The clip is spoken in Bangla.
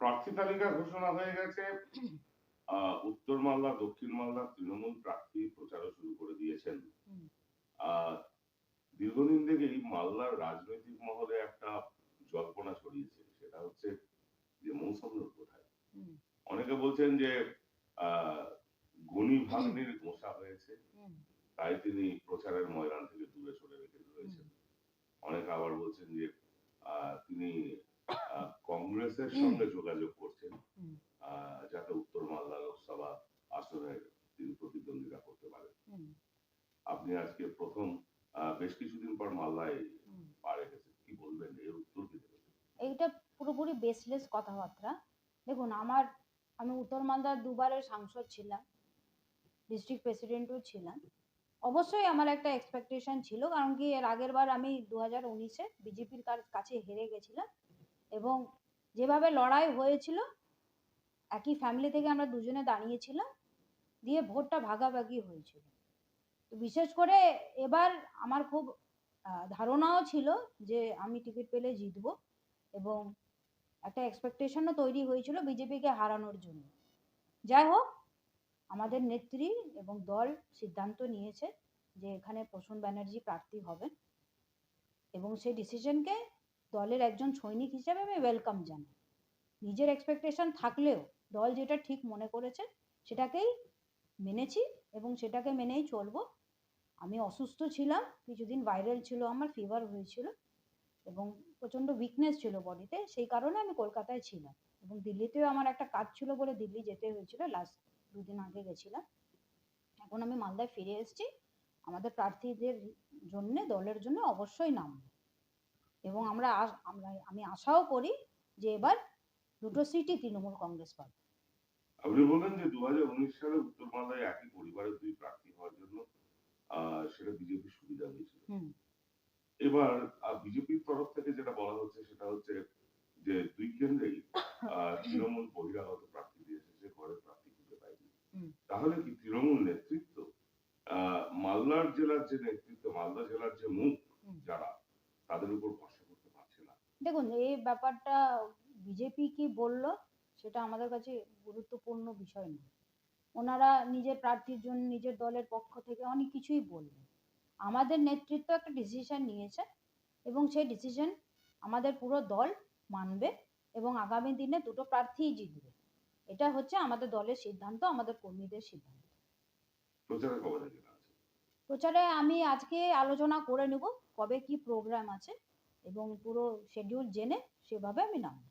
প্রার্থী তালিকা ঘোষণা হয়ে গেছে। উত্তর মালদা দক্ষিণ মালদা তৃণমূল প্রার্থী প্রচারও শুরু করে দিয়েছেন। দীর্ঘদিন থেকেই মালদার রাজনৈতিক মহলে একটা জল্পনা ছড়িয়েছে। সেটা হচ্ছে যে মৌসুমীর কোথায় অনেকে বলছেন যে আহ গণি ভাগ্নির গোসা হয়েছে। তাই তিনি প্রচারের ময়দান থেকে দূরে সরে রেখে রয়েছেন। অনেকে আবার বলছেন যে আহ, তিনি কংগ্রেসের সঙ্গে যোগাযোগ করছেন। যাতে উত্তর মালদা লোকসভা আসনে তিনি প্রতিদ্বন্দ্বিতা করতে পারেন। আপনি আজকে প্রথম বেশ কিছুদিন পর মালদায় পা রেখেছেন। কি বলবেন? এর উত্তর কি এইটা পুরোপুরি বেসলেস কথাবার্তা। দেখুন আমার আমি উত্তর মালদার দুবারের সাংসদ ছিলাম ডিস্ট্রিক্ট প্রেসিডেন্টও ছিলাম। অবশ্যই আমার একটা এক্সপেকটেশন ছিল কারণ কি এর আগের বার আমি দু হাজার উনিশে বিজেপির কাছে হেরে গেছিলাম এবং যেভাবে লড়াই হয়েছিল, একই ফ্যামিলি থেকে আমরা দুজনে দাঁড়িয়েছিলাম, দিয়ে ভোটটা ভাগাভাগি হয়েছিল। তো বিশেষ করে এবার আমার খুব ধারণাও ছিল যে আমি টিকিট পেলে জিতবো এবং একটা এক্সপেকটেশনও তৈরি হয়েছিল বিজেপিকে হারানোর জন্য। যাই হোক, আমাদের নেত্রী এবং দল সিদ্ধান্ত নিয়েছে যে এখানে প্রসূন ব্যানার্জি প্রার্থী হবেন এবং সেই ডিসিশনকে দলের একজন সৈনিক হিসেবে আমি ওয়েলকাম জানাই। নিজের এক্সপেকটেশন থাকলেও দল যেটা ঠিক মনে করেছে, সেটাকেই মেনেছি এবং সেটাকে মেনেই চলবো। আমি অসুস্থ ছিলাম, কিছুদিন ভাইরাল ছিল, আমার ফিভার হয়েছিল এবং প্রচণ্ড উইকনেস ছিল বডিতে সেই কারণে আমি কলকাতায় ছিলাম এবং দিল্লিতেও আমার একটা কাজ ছিল বলে দিল্লি যেতে হয়েছিল লাস্ট দুদিন আগে গেছিলাম। এখন আমি মালদায় ফিরে এসেছি। আমাদের প্রার্থীদের জন্য, দলের জন্য অবশ্যই নাম এবং আমরা আমরা আমি আশাও করি যে এবার দুটো সিটই তৃণমূল কংগ্রেস পাবে। আপনি বললেন যে দু সালে উত্তর মালদায় একই পরিবারের দুই প্রার্থী হওয়ার জন্য সেটা বিজেপির সুবিধা হয়েছিল। এবার বিজেপির তরফ থেকে যেটা বলা হচ্ছে সেটা হচ্ছে যে দুই কেন্দ্রেই তৃণমূল বহিরাগত প্রার্থী দিয়েছে সে ঘরের প্রার্থী খুঁজে পায়নি। তাহলে কি তৃণমূল নেতৃত্ব আহ, মালদার জেলার যে নেতৃত্ব মালদা জেলার যে মুখ যারা তাদের উপর ভরসা করতে পারছে না। দেখুন এই ব্যাপারটা বিজেপি কি বলল সেটা আমাদের কাছে গুরুত্বপূর্ণ বিষয় নয়। ওনারা নিজের প্রার্থীর জন্য নিজের দলের পক্ষ থেকে অনেক কিছুই বলবেন আমাদের নেতৃত্ব একটা ডিসিশন নিয়েছে এবং সেই ডিসিশন আমাদের পুরো দল মানবে এবং আগামী দিনে দুটো প্রার্থীই জিতবে। এটা হচ্ছে আমাদের দলের সিদ্ধান্ত আমাদের কর্মীদের সিদ্ধান্ত। না প্রচারে আমি আজকে আলোচনা করে নেব। কবে কি প্রোগ্রাম আছে এবং পুরো শিডিউল জেনে সেভাবে আমি নামবো।